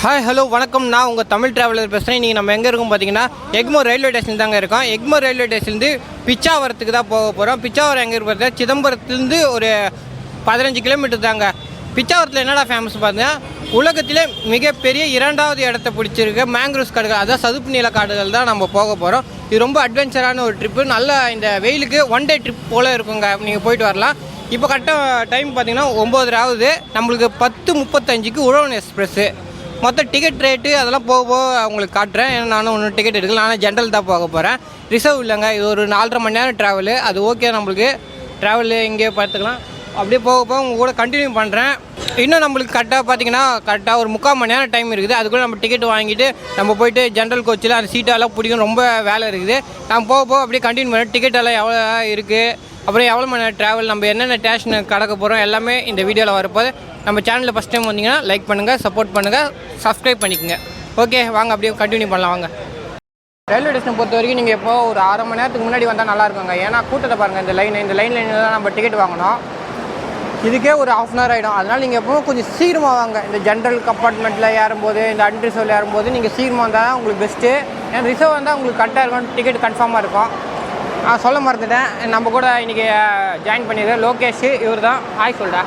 Hi hello வணக்கம். நான் உங்கள் தமிழ் டிராவலர் பேசுகிறேன் நீங்கள் நம்ம எங்கே இருக்கோம் பார்த்தீங்கன்னா எக்மோர் ரயில்வே ஸ்டேஷன் தாங்க இருக்கோம். எக்மோர் ரயில்வே ஸ்டேஷன்லேருந்து பிச்சாவரத்துக்கு தான் போக போகிறோம் பிச்சாவரம் எங்கே இருக்கிறது சிதம்பரத்துலேருந்து ஒரு பதினஞ்சு கிலோமீட்டர் தாங்க. பிச்சாவரத்தில் என்னடா ஃபேமஸ் பார்த்தீங்கன்னா உலகத்திலே மிகப்பெரிய இரண்டாவது இடத்த பிடிச்சிருக்க மேங்க்ரோஸ் காடுகள். அதாவது சதுப்பு நில காடுகள் தான் நம்ம போக போகிறோம் இது ரொம்ப அட்வென்ச்சரான ஒரு ட்ரிப்பு நல்ல இந்த வெயிலுக்கு ஒன் டே ட்ரிப் போல் இருக்குங்க. நீங்கள் போயிட்டு வரலாம். இப்போ கரெக்டாக டைம் பார்த்தீங்கன்னா ஒம்போதரை ஆகுது. நம்மளுக்கு பத்து முப்பத்தஞ்சுக்கு உழவன் எக்ஸ்பிரஸ்ஸு மொத்த டிக்கெட் ரேட்டு அதெல்லாம் போக போக உங்களுக்கு காட்டுறேன். ஏன்னா நானும் ஒன்றும் டிக்கெட் எடுக்கல. நானும் ஜென்ரல் தான் போக போகிறேன் ரிசர்வ் இல்லைங்க. இது ஒரு நாலரை மணி நேரம் ட்ராவலு அது ஓகே நம்மளுக்கு. ட்ராவலு இங்கே பார்த்துக்கலாம். அப்படியே போக போக உங்கள் கூட கண்டினியூ பண்ணுறேன் இன்னும் நம்மளுக்கு கரெக்டாக பார்த்தீங்கன்னா கரெக்டாக ஒரு முக்கால் மணி நேரம் டைம் இருக்குது. அதுக்குள்ளே நம்ம டிக்கெட் வாங்கிட்டு நம்ம போயிட்டு ஜென்ரல் கோச்சில் அந்த சீட்டெல்லாம் பிடிக்கும் ரொம்ப வேலை இருக்குது. நான் போக போக அப்படியே கண்டினியூ பண்ணி டிக்கெட் எல்லாம் எவ்வளோ இருக்குது அப்புறம் எவ்வளோ மணி நேரம் ட்ராவல் நம்ம என்னென்ன ஸ்டேஷன் கடக்க போகிறோம் எல்லாமே இந்த வீடியோவில் வரப்போது நம்ம சேனலில் ஃபஸ்ட் டைம் வந்தீங்கன்னா லைக் பண்ணுங்கள் சப்போர்ட் பண்ணுங்கள் சப்ஸ்கிரைப் பண்ணிக்கோங்க. ஓகே வாங்க அப்படியே கண்டினியூ பண்ணலாம் வாங்க. ரயில்வே ஸ்டேஷன் பொறுத்த வரைக்கும் நீங்கள் இப்போ ஒரு அரை மணி நேரத்துக்கு முன்னாடி வந்தால் நல்லா இருக்குங்க. ஏன்னா கூட்டத்தை பாருங்கள் இந்த லைன் இந்த லைன் லைனில் தான் நம்ம டிக்கெட் வாங்கணும். இதுக்கே ஒரு ஆஃப் அன் ஹவர் ஆகிடும் அதனால் நீங்கள் எப்பவும் கொஞ்சம் சீக்கிரமாக வாங்க. இந்த ஜென்ரல் கம்பார்ட்மெண்ட்டில் ஏறும்போது இந்த அன்ரிசர்வில் ஏறும்போது நீங்கள் சீக்கிரமாக வந்தால் தான் உங்களுக்கு பெஸ்ட்டு ஏன்னா ரிசர்வ் வந்தால் உங்களுக்கு கரெக்டாக இருக்கும் டிக்கெட் கன்ஃபார்மாக இருக்கும். சொல்ல மறந்துட்டேன். நம்ம கூட இன்றைக்கி ஜாயின் பண்ணியிருக்கேன் லோகேஷ் இவர் தான் ஹாய் சொல்டா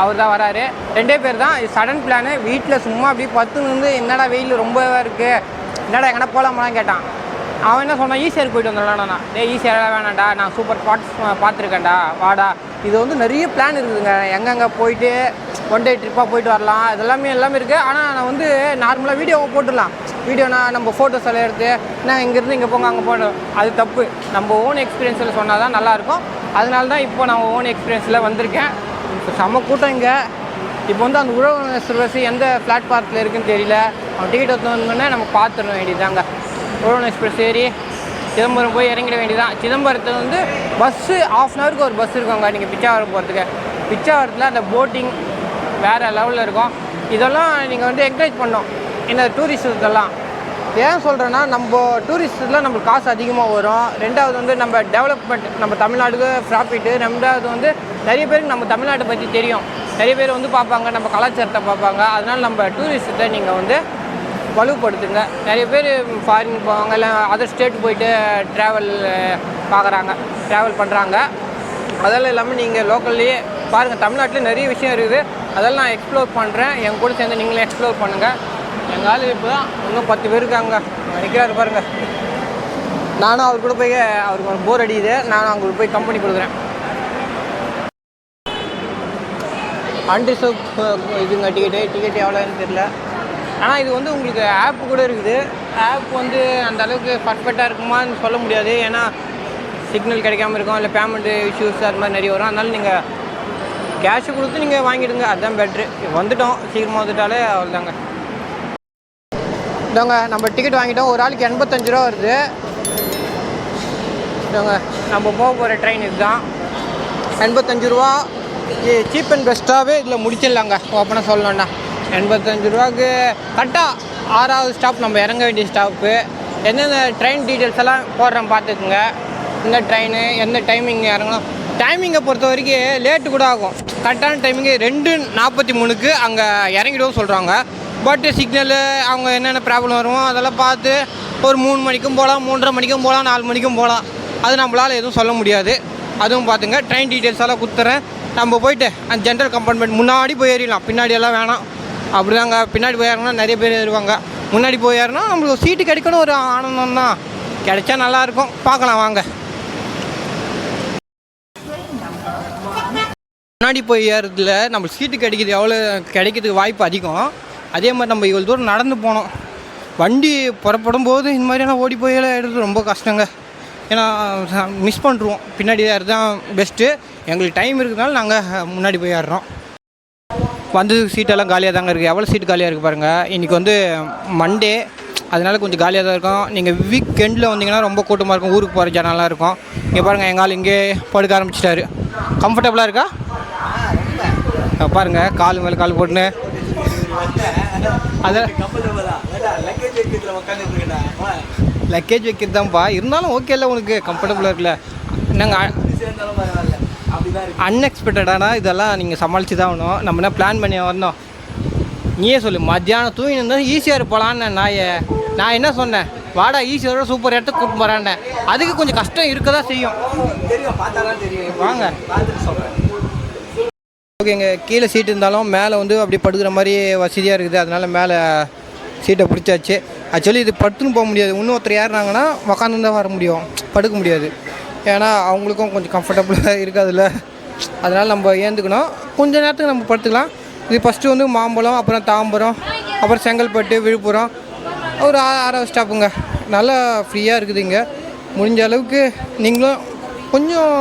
அவர் தான் வராரு. ரெண்டே பேர் தான். இது சடன் பிளானு வீட்டில் சும்மா அப்படியே பத்து நின்று என்னடா வெயில் ரொம்ப இருக்குது என்னடா எங்கன்னா போகலாமாலாம் கேட்டான். அவன் என்ன சொன்னான் ஈஸியாக போயிட்டு வந்துடலாம் நான். டே ஈஸியாக வேணாண்டா நான் சூப்பர் ஸ்பாட்ஸ் பார்த்துருக்கேன்டா. வாடா. இது வந்து நிறைய பிளான் இருக்குதுங்க. எங்கெங்கே போயிட்டு ஒன் டே ட்ரிப்பாக போயிட்டு வரலாம். இதெல்லாமே எல்லாமே இருக்குது ஆனால் நான் வந்து நார்மலாக வீடியோவை போட்டுடலாம். வீடியோனா நம்ம ஃபோட்டோஸ் எல்லாம் எடுத்து நான் இங்கேருந்து இங்கே போங்க அங்கே போகணும் அது தப்பு. நம்ம ஓன் எக்ஸ்பீரியன்ஸில் சொன்னால் தான் நல்லாயிருக்கும் அதனால தான் இப்போ நான் ஓன் எக்ஸ்பீரியன்ஸில் வந்திருக்கேன். இப்போ செம்ம கூட்டம் இங்கே. இப்போ வந்து அந்த உழவு சர்வீஸ் எந்த பிளாட்ஃபார்த்தில் இருக்குன்னு தெரியல. அவன் டிக்கெட் எடுத்து நம்ம பார்த்துட வேண்டியதாங்க உழவன் எக்ஸ்பிரஸ் ஏறி சிதம்பரம் போய் இறங்கிட வேண்டியதான் சிதம்பரத்தில் வந்து பஸ்ஸு ஆஃப் அன் ஹவருக்கு ஒரு பஸ் இருக்குங்க நீங்கள் பிச்சாவரம் போகிறதுக்கு பிச்சாவரத்தில் அந்த போட்டிங் வேறு லெவலில் இருக்கும். இதெல்லாம் நீங்கள் வந்து என்கரேஜ் பண்ணோம் இந்த டூரிஸ்ட் இதெல்லாம். ஏன் சொல்கிறேன்னா நம்ம டூரிஸ்ட்டில் நம்மளுக்கு காசு அதிகமாக வரும். ரெண்டாவது வந்து நம்ம டெவலப்மெண்ட் நம்ம தமிழ்நாடுக்கு ப்ராஃபிட்டு ரெண்டாவது வந்து நிறைய பேருக்கு நம்ம தமிழ்நாட்டை பற்றி தெரியும். நிறைய பேர் வந்து பார்ப்பாங்க நம்ம கலாச்சாரத்தை பார்ப்பாங்க. அதனால் நம்ம டூரிஸ்ட்டை நீங்கள் வந்து வலுப்படுத்துங்க. நிறைய பேர் ஃபாரின் போவாங்க இல்லை அதர் ஸ்டேட் போயிட்டு ட்ராவல் பார்க்குறாங்க ட்ராவல் பண்ணுறாங்க அதெல்லாம் இல்லாமல் நீங்கள் லோக்கல்லையே பாருங்கள் தமிழ்நாட்டில் நிறைய விஷயம் இருக்குது. அதெல்லாம் நான் எக்ஸ்ப்ளோர் பண்ணுறேன் என் கூட சேர்ந்து நீங்களும் எக்ஸ்ப்ளோர் பண்ணுங்கள் எங்கள் ஆள் இப்போ தான் இன்னும் பத்து பேர் இருக்காங்க. நிற்கிறாரு பாருங்கள் நானும் அவர் கூட போய் அவருக்கு ஒரு போர் அடிக்குது. நானும் அவங்களுக்கு போய் கம்பெனி கொடுக்குறேன். அன்ரிசர்வ் இதுங்க டிக்கெட்டு டிக்கெட் எவ்வளோன்னு தெரில ஆனால் இது வந்து உங்களுக்கு ஆப் கூட இருக்குது. ஆப் வந்து அந்த அளவுக்கு பர்ஃபெக்டாக இருக்குமான்னு சொல்ல முடியாது. ஏன்னா சிக்னல் கிடைக்காம இருக்கும். இல்லை பேமெண்ட்டு இஷ்யூஸ் அது மாதிரி நிறைய வரும். அதனால நீங்கள் கேஷை கொடுத்து நீங்கள் வாங்கிடுங்க. அதுதான் பெட்ரு வந்துட்டோம். சீக்கிரமாக வந்துட்டாலே அவ்வளோதாங்க இதாங்க நம்ம டிக்கெட் வாங்கிட்டோம். ஒரு ஆளுக்கு எண்பத்தஞ்சு ரூபா வருது. இதாங்க நம்ம போக போகிற ட்ரெயின் இதுதான். எண்பத்தஞ்சு ரூபா. சீப் அண்ட் பெஸ்ட்டாகவே இதில் முடிச்சிடலாங்க. ஓப்பனாக சொல்லணும்னா. எண்பத்தஞ்சு ரூபாக்கு கரெக்டாக ஆறாவது ஸ்டாப் நம்ம இறங்க வேண்டிய ஸ்டாப்பு எந்தெந்த ட்ரெயின் டீட்டெயில்ஸ் எல்லாம் போடுறேன் பார்த்துக்குங்க. எந்த ட்ரெயின் எந்த டைமிங் இறங்கணும். டைமிங்கை பொறுத்த வரைக்கும் லேட்டு கூட ஆகும். கரெக்டான டைமிங்கு ரெண்டு நாற்பத்தி மூணுக்கு அங்கே இறங்கிடுவோம் சொல்கிறாங்க பட்டு சிக்னலு அவங்க என்னென்ன ப்ராப்ளம் வருமோ அதெல்லாம் பார்த்து ஒரு மூணு மணிக்கும் போகலாம் மூன்றரை மணிக்கும் போகலாம் நாலு மணிக்கும் போகலாம். அது நம்மளால் எதுவும் சொல்ல முடியாது. அதுவும் பார்த்துங்க ட்ரெயின் டீட்டெயில்ஸ் எல்லாம் கொடுத்துறேன் நம்ம போயிட்டு அந்த ஜென்ரல் கம்பார்ட்மெண்ட் முன்னாடி போய் ஏறிடலாம். பின்னாடி எல்லாம் வேணாம். அப்படிதாங்க. பின்னாடி போய் ஏறினா நிறைய பேர் ஏறுவாங்க. முன்னாடி போய் ஏறினா நம்மளுக்கு சீட்டு கிடைக்கணும் ஒரு ஆனந்தம் தான் கிடைச்சா நல்லாயிருக்கும் பார்க்கலாம் வாங்க. முன்னாடி போய் ஏறதுல நம்ம சீட்டு கிடைக்கிது எவ்வளோ கிடைக்கிறதுக்கு வாய்ப்பு அதிகம். அதே மாதிரி நம்ம இவ்வளோ தூரம் நடந்து போனோம். வண்டி புறப்படும் போது இந்த மாதிரியெல்லாம் ஓடி போய் எல்லாம் ரொம்ப கஷ்டங்க. ஏன்னா மிஸ் பண்ணுருவோம் பின்னாடி ஏறது தான் பெஸ்ட்டு எங்களுக்கு டைம் இருக்கிறதுனால நாங்கள் முன்னாடி போய் ஏறுறோம். வந்ததுக்கு சீட்டெல்லாம் காலியாக தாங்க இருக்குது எவ்வளோ சீட் காலியாக இருக்குது பாருங்கள் இன்றைக்கி வந்து மண்டே அதனால கொஞ்சம் காலியாக தான் இருக்கும். நீங்கள் வீக்கெண்டில் வந்தீங்கன்னா ரொம்ப கூட்டமாக இருக்கும். ஊருக்கு போகிற ஜனலாம் இருக்கும். இங்கே பாருங்கள் எங்கள் ஆள் இங்கே படுக்க ஆரம்பிச்சிட்டாரு. கம்ஃபர்டபுளாக இருக்கா? பாருங்க கால் மேலே கால் போட்டுன்னு. அதை லக்கேஜ் வைக்கிறது தான்ப்பா இருந்தாலும் ஓகே இல்லை உனக்கு கம்ஃபர்டபுளாக இருக்குல்ல. நாங்கள் அன்எக்ஸ்பெக்டடானா இதெல்லாம் நீங்கள் சமாளித்து தான் ஆகணும். நம்ம என்ன பிளான் பண்ணி வரணும்? நீயே சொல்லு. மத்தியானம் தூங்கி இருந்தால் ஈஸியாக இருப்பலான்னு நான் நான் என்ன சொன்னேன்? வாடா ஈஸியோட சூப்பர் இடத்துக்கு கூப்பிட்டு போகிறான்னு அதுக்கு கொஞ்சம் கஷ்டம் இருக்க தான் செய்யும் வாங்க. ஓகேங்க கீழே சீட் இருந்தாலும் மேலே வந்து அப்படி படுக்கிற மாதிரி வசதியாக இருக்குது. அதனால் மேலே சீட்டை பிடிச்சாச்சு. ஆக்சுவலி இது படுத்துன்னு போக முடியாது. இன்னொருத்தர் ஏறினாங்கன்னா உக்காந்து தான் வர முடியும். படுக்க முடியாது. ஏன்னா அவங்களுக்கும் கொஞ்சம் கம்ஃபர்டபுளாக இருக்காதுல்ல. அதனால் நம்ம ஏந்துக்கணும். கொஞ்ச நேரத்துக்கு நம்ம படுத்துக்கலாம். இது ஃபஸ்ட்டு வந்து மாம்பழம் அப்புறம் தாம்பரம் அப்புறம் செங்கல்பட்டு விழுப்புரம். ஒரு ஆறாவது ஸ்டாப்புங்க நல்லா ஃப்ரீயாக இருக்குது இங்கே. முடிஞ்ச அளவுக்கு நீங்களும் கொஞ்சம்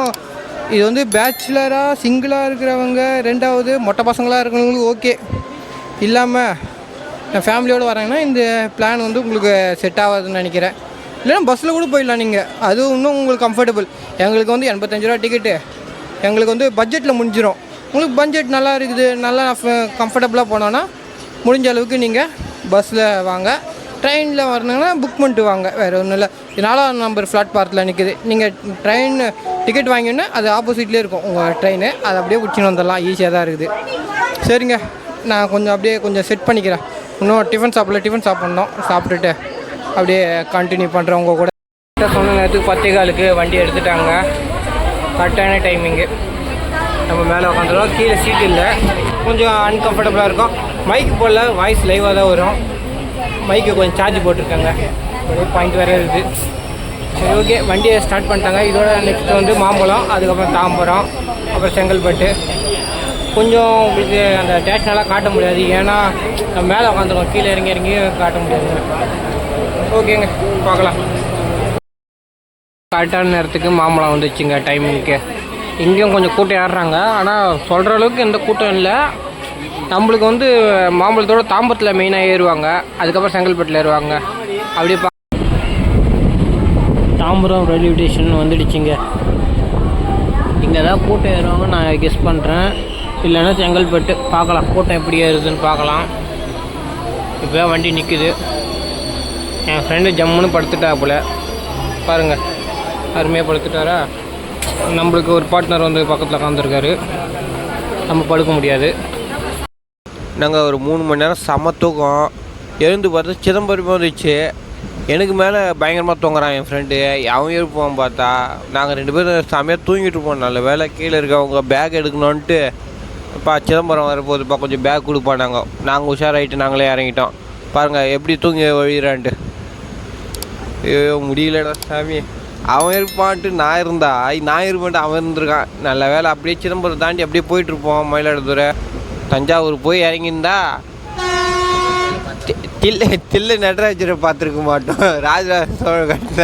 இது வந்து பேச்சுலராக சிங்கிளாக இருக்கிறவங்க ரெண்டாவது மொட்டை பசங்களாக இருக்கிறவங்களுக்கு ஓகே இல்லாமல் நான் ஃபேமிலியோடு வராங்கன்னா இந்த பிளான் வந்து உங்களுக்கு செட் ஆகாதுன்னு நினைக்கிறேன். இல்லைன்னா பஸ்ஸில் கூட போயிடலாம் நீங்கள் அது இன்னும் உங்களுக்கு கம்ஃபர்டபுள் எங்களுக்கு வந்து எண்பத்தஞ்சு ரூபா டிக்கெட்டு எங்களுக்கு வந்து பட்ஜெட்டில் முடிஞ்சிடும் உங்களுக்கு பட்ஜெட் நல்லா இருக்குது நல்லா கம்ஃபர்டபுளாக போனோன்னா முடிஞ்ச அளவுக்கு நீங்கள் பஸ்ஸில் வாங்க. ட்ரெயினில் வரணுங்கன்னா புக் பண்ணிட்டு வாங்க. வேறு ஒன்றும் இல்லை. நாலாம் நம்பர் பிளாட்பாரத்தில் நிற்குது நீங்கள் ட்ரெயின் டிக்கெட் வாங்கினா அது ஆப்போசிட்லேயே இருக்கும். உங்கள் ட்ரெயின் அதை அப்படியே பிடிச்சின்னு வந்துடலாம். ஈஸியாக தான் இருக்குது. சரிங்க. நான் கொஞ்சம் அப்படியே கொஞ்சம் செட் பண்ணிக்கிறேன். இன்னும் டிஃபன் சாப்பிடல. டிஃபன் சாப்பிட்ணும். சாப்பிட்டுட்டு அப்படியே கண்டினியூ பண்ணுறேன் உங்கள் கூட. சொன்ன நேரத்துக்கு பத்தே காலுக்கு வண்டி எடுத்துட்டாங்க. கரெக்டான டைமிங்கு நம்ம மேலே உட்காந்துருவோம் கீழே சீட் இல்லை. கொஞ்சம் அன்கம்ஃபர்டபுளாக இருக்கும். மைக்கு போடல. வாய்ஸ் லைவாக தான் வரும். மைக்கு கொஞ்சம் சார்ஜ் போட்டிருக்காங்க. ஒரு பாயிண்ட் வேறு இருக்குது. சரி ஓகே வண்டியை ஸ்டார்ட் பண்ணிட்டாங்க. இதோட நெக்ஸ்ட் வந்து மாம்பழம் அதுக்கப்புறம் தாம்பரம் அப்புறம் செங்கல்பட்டு. கொஞ்சம் உங்களுக்கு அந்த டேஷனெல்லாம் காட்ட முடியாது. ஏன்னா நம்ம மேலே உட்காந்துருக்கோம் கீழே இறங்கி இறங்கி காட்ட முடியாது. ஓகேங்க பார்க்கலாம். கரெக்டான நேரத்துக்கு மாம்பழம் வந்துச்சுங்க டைமிங்க்கு இங்கேயும் கொஞ்சம் கூட்டம் ஏறுறாங்க. ஆனால் சொல்கிற அளவுக்கு எந்த கூட்டம் இல்லை. நம்மளுக்கு வந்து மாம்பழத்தோட தாம்பரத்தில் மெயினாக ஏறுவாங்க. அதுக்கப்புறம் செங்கல்பட்டில் ஏறுவாங்க. அப்படியே பா தாம்பரம் ரயில்வே ஸ்டேஷன் வந்துடுச்சுங்க. இங்கே தான் கூட்டம் ஏறுவாங்க நான் கெஸ் பண்ணுறேன் இல்லைன்னா செங்கல்பட்டு பார்க்கலாம். கூட்டம் எப்படி ஏறுதுன்னு பார்க்கலாம். இப்போ வண்டி நிற்குது என் ஃப்ரெண்டு ஜம்முன்னு படுத்துட்டா போல பாருங்கள் அருமையாக படுத்துட்டாரா? நம்மளுக்கு ஒரு பார்ட்னர் வந்து பக்கத்தில் உட்காந்துருக்காரு நம்ம படுக்க முடியாது. நாங்கள் ஒரு மூணு மணி நேரம் செம தூக்கம். எழுந்து பார்த்து சிதம்பரம் வந்துச்சு எனக்கு மேலே பயங்கரமாக தூங்குறான் என் ஃப்ரெண்டு அவன் எழுப்புவான் பார்த்தா. நாங்கள் ரெண்டு பேரும் செமையாக தூங்கிட்டு இருப்போம். நல்ல வேலை கீழே இருக்கவங்க பேக் எடுக்கணுன்ட்டு இப்போ சிதம்பரம் வரப்போதுப்பா கொஞ்சம் பேக் கொடுப்பா நாங்கள் நாங்கள் உஷாராயிட்டு நாங்களே இறங்கிட்டோம். பாருங்கள் எப்படி தூங்கி வழிகிறான்ட்டு ஐயோ முடியலடா சாமி. அவன் இருப்பான்ட்டு நான் இருந்தா நான் இருப்பான்ட்டு அவன் இருந்திருக்கான். நல்ல வேலை அப்படியே சிதம்பரம் தாண்டி அப்படியே போயிட்டுருப்போம் மயிலாடுதுறை. தஞ்சாவூர் போய் இறங்கியிருந்தா தில்லு தில்லு நடராஜரை பார்த்துருக்க மாட்டோம். ராஜராஜ சோழ கட்டின.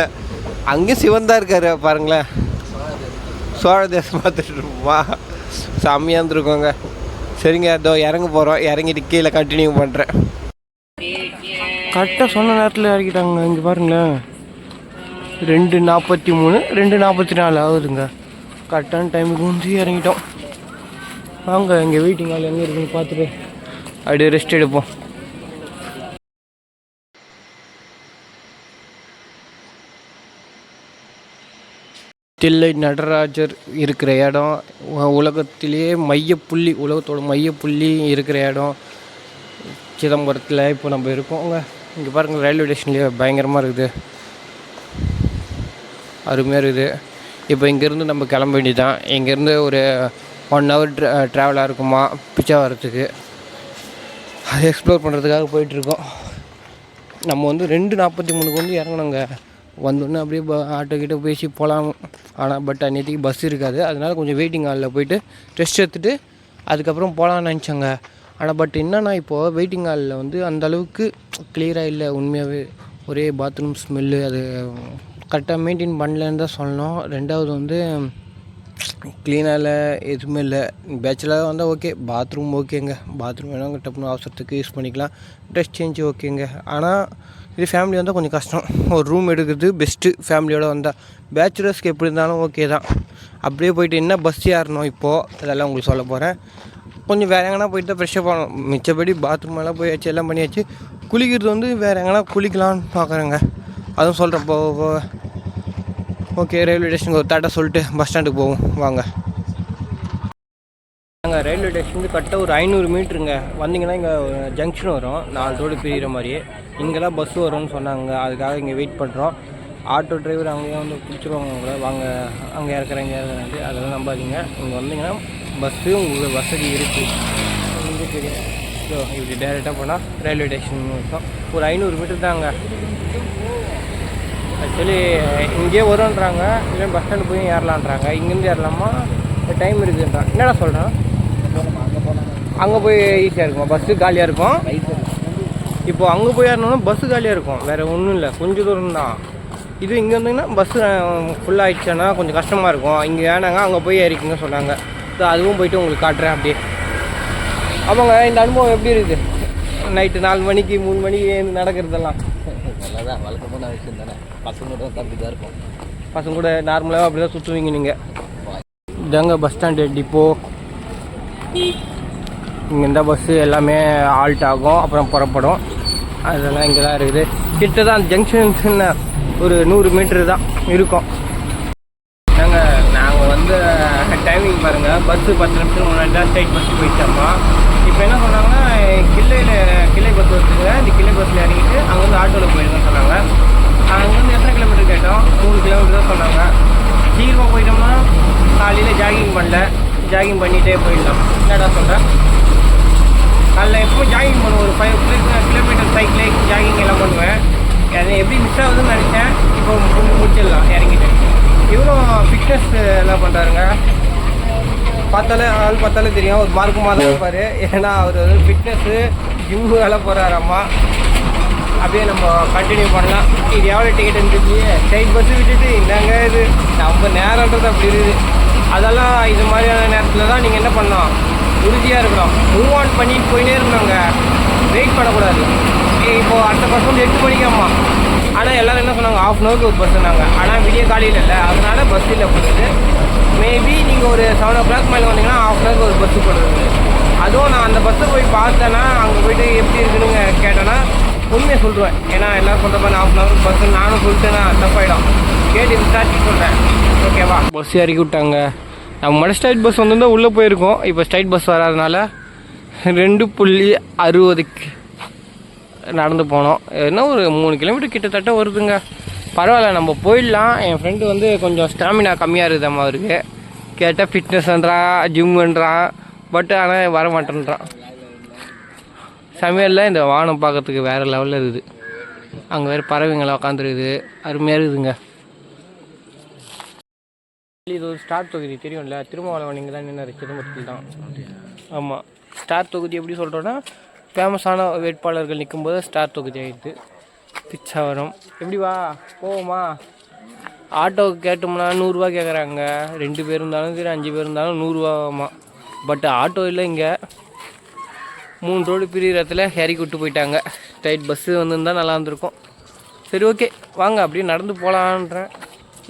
அங்கேயும் சிவன் தான் இருக்காரு பாருங்களேன். சோழ தேசம் பார்த்துட்டு இருப்போமா? செம்மையாக இருந்திருக்கோங்க. சரிங்க அதோ இறங்க போகிறோம் இறங்கிட்டு கீழே கண்டினியூ பண்ணுறேன் கரெக்டாக சொன்ன நேரத்தில் இறக்கிட்டாங்க இங்கே பாருங்களேன் ரெண்டு நாற்பத்தி மூணு ரெண்டு நாற்பத்தி நாலு ஆகுதுங்க. கரெக்டான டைமுக்கு வந்து இறங்கிட்டோம். வாங்க இங்கே வெயிட்டிங் ஹால் எங்கே இருக்குன்னு பார்த்துட்டு அப்படியே ரெஸ்ட் எடுப்போம். தில்லை நடராஜர் இருக்கிற இடம் உலகத்திலேயே மையப்புள்ளி உலகத்தோட மையப்புள்ளி இருக்கிற இடம் சிதம்பரத்தில் இப்போ நம்ம இருக்கோங்க. இங்கே பாருங்கள் ரயில்வே ஸ்டேஷன்லேயே பயங்கரமாக இருக்குது. அருமையாக இருக்குது. இப்போ இங்கேருந்து நம்ம கிளம்ப வேண்டியதான் இங்கேருந்து ஒரு ஒன் ஹவர் ட்ராவலாக இருக்குமா? பிச்சாவரத்துக்கு அதை எக்ஸ்ப்ளோர் பண்ணுறதுக்காக போயிட்டுருக்கோம் நம்ம வந்து ரெண்டு நாற்பத்தி மூணுக்கு வந்து இறங்கணுங்க. வந்தோடனே அப்படியே ஆட்டோ கிட்ட பேசி போகலாம் ஆனால் பட் அன்னைக்கு பஸ் இருக்காது. அதனால கொஞ்சம் வெயிட்டிங் ஹாலில் போயிட்டு ரெஸ்ட் எடுத்துகிட்டு அதுக்கப்புறம் போகலான்னு நினச்சோங்க. ஆனால் பட் என்னென்னா இப்போது வெயிட்டிங் ஹாலில் வந்து அந்தளவுக்கு கிளியராக இல்லை. உண்மையாகவே ஒரே பாத்ரூம் ஸ்மெல்லு அது கரெக்டாக மெயின்டைன் பண்ணலன்னு தான் சொல்லணும். ரெண்டாவது வந்து க்ளீனாக இல்லை எதுவுமே இல்லை. பேச்சுலராக வந்தால் ஓகே பாத்ரூம் ஓகேங்க பாத்ரூம் வேணால் டப்புனு அவசரத்துக்கு யூஸ் பண்ணிக்கலாம். ட்ரெஸ் சேஞ்ச் ஓகேங்க ஆனால் இது ஃபேமிலி வந்தால் கொஞ்சம் கஷ்டம். ஒரு ரூம் எடுக்கிறது பெஸ்ட்டு ஃபேமிலியோடு வந்தால் பேச்சுலர்ஸ்க்கு எப்படி இருந்தாலும் ஓகே தான். அப்படியே போயிட்டு என்ன பஸ் ஏறணும் இப்போது அதெல்லாம் உங்களுக்கு சொல்ல போகிறேன் கொஞ்சம் வேறு எங்கன்னா போயிட்டு தான் ஃப்ரெஷ்ஷப் ஆகணும் மிச்சப்படி பாத்ரூம் எல்லாம் போயாச்சு எல்லாம் பண்ணியாச்சு. குளிக்கிறது வந்து வேறு எங்கன்னா குளிக்கலாம்னு பார்க்குறேங்க. அதுவும் சொல்கிறேன் போக போக ஓகே ரயில்வே ஸ்டேஷனுக்கு ஒரு டாட்டா சொல்லிட்டு பஸ் ஸ்டாண்டுக்கு போவோம். வாங்க. நாங்கள் ரயில்வே ஸ்டேஷன் கரெக்டாக ஒரு ஐநூறு மீட்ருங்க வந்தீங்கன்னா இங்கே ஜங்ஷன் வரும். நாலு ரோடு பிரிகிற மாதிரி இங்கெல்லாம் பஸ் வரும்னு சொன்னாங்க. அதுக்காக இங்கே வெயிட் பண்ணுறோம் ஆட்டோ டிரைவர் அங்கேயே வந்து பிடிச்சிருவாங்க உங்களை. வாங்க அங்கே இறக்குறேன் இங்கே இறக்குறேன்ட்டு அதெல்லாம் நம்பாதீங்க. இங்கே வந்தீங்கன்னா பஸ்ஸு உங்களுக்கு வசதி இருக்குது தெரியும் ஸோ இப்படி டேரெக்டாக போனால் ரயில்வே ஸ்டேஷன் இருக்கும் ஒரு ஐநூறு மீட்டர் தாங்க. ஆக்சுவலி இங்கேயே வரும்ன்றாங்க. இல்லை பஸ் ஸ்டாண்டு போய் ஏறலான்றாங்க இங்கேருந்து ஏறலாமா? டைம் இருக்குன்றாங்க. என்னடா சொல்கிறேன் அங்கே போய் ஈஸியாக இருக்குமா? பஸ்ஸு காலியாக இருக்கும்? இப்போ அங்கே போய் ஏறணும்னா பஸ்ஸு காலியாக இருக்கும். வேறு ஒன்றும் இல்லை. கொஞ்சம் தூரம் தான் இது இங்கே இருந்தீங்கன்னா பஸ்ஸு ஃபுல்லாக ஆயிடுச்சுன்னா கொஞ்சம் கஷ்டமாக இருக்கும். இங்கே ஏனாங்க அங்கே போய் ஏறிக்குங்க சொன்னாங்க. ஸோ அதுவும் போயிட்டு உங்களுக்கு காட்டுறேன் அப்படியே. ஆமாங்க இந்த அனுபவம் எப்படி இருக்குது நைட்டு நாலு மணிக்கு மூணு மணிக்கு நடக்கிறதெல்லாம். நல்லதான் வழக்கமான விஷயம் தானே. பசங்களோட தம்பி தான் இருக்கும். பசங்க கூட நார்மலாக அப்படி தான் சுற்றுவீங்க நீங்கள் இதாங்க பஸ் ஸ்டாண்டு டிப்போ இங்கே இந்த பஸ்ஸு எல்லாமே ஆல்ட் ஆகும் அப்புறம் புறப்படும். அதெல்லாம் இங்கே தான் இருக்குது. கிட்ட தான் ஜங்ஷன் ஒரு நூறு மீட்ரு தான் இருக்கும். நாங்கள் நாங்கள் வந்து டைமிங் பாருங்கள் பஸ்ஸு பத்து நிமிஷம் முன்னாடி தான் ஸ்டேட் பஸ் போயிட்டோம்மா இப்போ என்ன சொன்னாங்கன்னா கிள்ளையில் கிளை பஸ் வச்சுருங்க இந்த கிளை பஸ்ஸில் இறங்கிட்டு அங்கே வந்து ஆட்டோவில் போயிடுங்கன்னு சொன்னாங்க. அங்கேருந்து எத்தனை கிலோமீட்டர் கேட்டோம்? மூணு கிலோமீட்டர் தான் சொன்னாங்க. சீக்கிரமாக போயிட்டோம்னா காலையில் ஜாகிங் பண்ணல. ஜாகிங் பண்ணிகிட்டே போயிடலாம். என்னடா சொல்கிறேன் காலைல எப்பவும் ஜாகிங் பண்ணுவேன் ஒரு ஃபைவ் கிலோமீட்டர் சைக்கிளே ஜாகிங் எல்லாம் பண்ணுவேன். அது எப்படி மிஸ் ஆகுதுன்னு நினச்சேன். இப்போ முடிச்சிடலாம் இறங்கிட்டு இவரும் ஃபிட்னஸ் எல்லாம் பண்ணுறாருங்க பார்த்தாலே ஆள் பார்த்தாலே தெரியும். ஒரு மார்க்கமாக தான் இருப்பார். ஏன்னா அவர் வந்து ஃபிட்னஸ்ஸு ஜிம்மு வேலை போகிறாராம்மா அப்படியே நம்ம கண்டினியூ பண்ணலாம். இது எவ்வளோ டிக்கெட் இருந்துச்சு ஸ்ட்ரைட் பஸ்ஸு விட்டுட்டு இந்தாங்க இது? நம்ம நேரன்றது அப்படி இருக்குது. அதெல்லாம் இது மாதிரியான நேரத்தில் தான் நீங்கள் என்ன பண்ணலாம்? உறுதியாக இருக்கிறோம். மூவ் ஆன் பண்ணிட்டு போயிட்டே இருக்கணுங்க வெயிட் பண்ணக்கூடாது. இப்போது அடுத்த பஸ் வந்து எட்டு மணிக்காம்மா ஆனால் எல்லோரும் என்ன சொன்னாங்க? ஆஃப் அன் ஹவருக்கு ஒரு பஸ் சொன்னாங்க. ஆனால் விடிய காலையில் இல்லை அதனால் பஸ் இல்லை போடுறது மேபி நீங்கள் ஒரு செவன் ஓ கிளாக் மேலே வந்தீங்கன்னா ஆஃப் அன் ஹவருக்கு ஒரு பஸ்ஸு போடுறது. அதுவும் நான் அந்த பஸ்ஸை போய் பார்த்தேன்னா அங்கே போயிட்டு எப்படி இருக்குன்னு கேட்டேன்னா உண்மையை சொல்லுவேன் ஏன்னா எல்லாம் சொல்கிறப்ப நான் ஆஃப் அன் ஹவர் பஸ்ஸு நானும் சொல்லிட்டேன்னா தப்பாயிடும். கேட்டு விசாரிச்சு சொல்கிறேன் ஓகேவா பஸ் இறக்கி விட்டாங்க நம்ம மட்டும் ஸ்ட்ரைட் பஸ் வந்திருந்தால் உள்ளே போயிருக்கோம். இப்போ ஸ்ட்ரைட் பஸ் வராதனால ரெண்டு புள்ளி அறுபதுக்கு நடந்து போனோம். என்ன ஒரு மூணு கிலோமீட்டர் கிட்டத்தட்ட வருதுங்க. பரவாயில்ல நம்ம போயிடலாம். என் ஃப்ரெண்டு வந்து கொஞ்சம் ஸ்டாமினா கம்மியாக இருக்குதாம்மா அவருக்கு. கேட்டால் ஃபிட்னஸ்ன்றான் ஜிம்முன்றான் பட் ஆனால் வர மாட்டேன்றான். சமையலில் இந்த வானம் பார்க்கறதுக்கு வேறு லெவலில் இருக்குது. அங்கே வேறு பறவைங்களாம் உட்காந்துருக்குது அருமையாக இருக்குதுங்க. இது ஒரு ஸ்டார் தொகுதி தெரியும்ல? திருமாவளவன் இங்கே தான் நின்று சிதம்பரத்தில் தான். ஆமாம் ஸ்டார் தொகுதி எப்படி சொல்கிறோன்னா ஃபேமஸான வேட்பாளர்கள் நிற்கும்போது ஸ்டார் தொகுதி ஆகிடுது பிச்சாவரம். எப்படி வா? போவோமா? ஆட்டோவுக்கு கேட்டோம்னா நூறுரூவா கேட்குறாங்க ரெண்டு பேர் இருந்தாலும் சரி அஞ்சு பேர் இருந்தாலும் நூறுரூவாமா பட் ஆட்டோ இல்லை இங்கே. மூணு ரோடு பிரிகிறத்துல ஹேரி கூட்டு போயிட்டாங்க. டைட் பஸ்ஸு வந்திருந்தால் நல்லா இருந்திருக்கும். சரி ஓகே வாங்க அப்படியே நடந்து போகலான்றேன்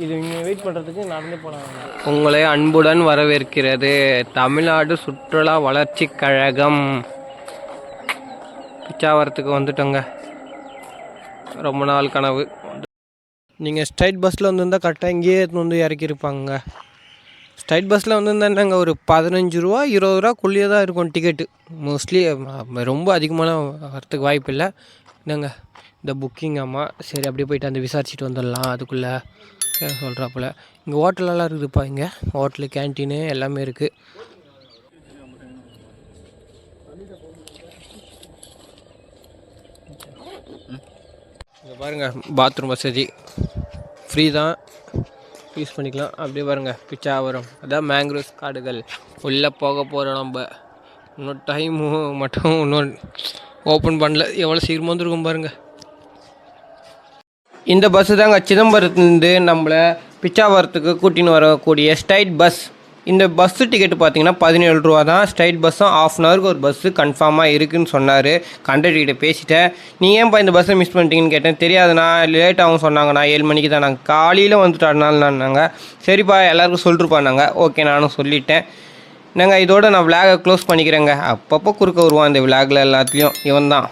இது இங்கே வெயிட் பண்ணுறதுக்கு நடந்து போகலாம் உங்களை அன்புடன் வரவேற்கிறது தமிழ்நாடு சுற்றுலா வளர்ச்சி கழகம். பிச்சாவரத்துக்கு வந்துட்டோங்க. ரொம்ப நாள் கனவு. நீங்கள் ஸ்ட்ரைட் பஸ்ஸில் வந்திருந்தால் கரெக்டாக இங்கேயே வந்து இறக்கியிருப்பாங்க ஸ்ட்ரைட் பஸ்ஸில் வந்திருந்தா என்னங்க ஒரு பதினஞ்சு ரூபா இருபது ரூபாக்குள்ளேயே தான் இருக்கும் டிக்கெட்டு மோஸ்ட்லி ரொம்ப அதிகமான வரத்துக்கு வாய்ப்பு இல்லை. என்னங்க இந்த புக்கிங் ஆமாம் சரி அப்படியே போயிட்டு அந்த விசாரிச்சுட்டு வந்துடலாம் அதுக்குள்ளே. சொல்கிறாப்புல இங்கே ஹோட்டலெல்லாம் இருக்குதுப்பா இங்கே. ஹோட்டலு கேன்டீனு எல்லாமே இருக்குது இங்கே பாருங்கள் பாத்ரூம் வசதி. ஃப்ரீ தான். யூஸ் பண்ணிக்கலாம். அப்படியே பாருங்கள் பிச்சாவரம் அதான் மேங்க்ரோஸ் காடுகள். உள்ளே போக போகிறோம் நம்ம. இன்னும் டைமு மட்டும் இன்னும் ஓப்பன் பண்ணல. எவ்வளோ சீக்கிரமாக வந்துருக்கும் பாருங்கள் இந்த பஸ்ஸு தாங்க சிதம்பரத்துலேருந்து நம்மளை பிச்சாவரத்துக்கு கூட்டின்னு வரக்கூடிய ஸ்ட்ரைட் பஸ் இந்த பஸ்ஸு டிக்கெட்டு பார்த்தீங்கன்னா பதினேழு ரூபா தான். ஸ்ட்ரைட் பஸ்ஸும் ஆஃப் அன் ஹவருக்கு ஒரு பஸ்ஸு கன்ஃபார்மாக இருக்குன்னு சொன்னார். கண்டக்டர்கிட்ட பேசிட்டேன். நீ ஏன்ப்பா இந்த பஸ்ஸை மிஸ் பண்ணிட்டீங்கன்னு கேட்டேன். தெரியாதுண்ணா. லேட் ஆகும் சொன்னாங்கண்ணா. ஏழு மணிக்கு தான். நாங்கள் காலையில் வந்துட்டாருனாங்க சரிப்பா எல்லாருக்கும் சொல்லிட்டுருப்பானாங்க ஓகே நானும் சொல்லிட்டேன். நாங்கள் இதோட நான் விளாகை க்ளோஸ் பண்ணிக்கிறேங்க. அப்பப்போ குறுக்க வருவான் இந்த விளாகில் எல்லாத்துலேயும் இவன் தான்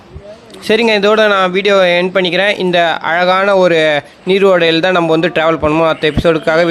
சரிங்க இதோட நான் வீடியோ என் பண்ணிக்கிறேன். இந்த அழகான ஒரு நீரோடையில் தான் நம்ம வந்து ட்ராவல் பண்ணுவோம் அடுத்த எபிசோடுக்காக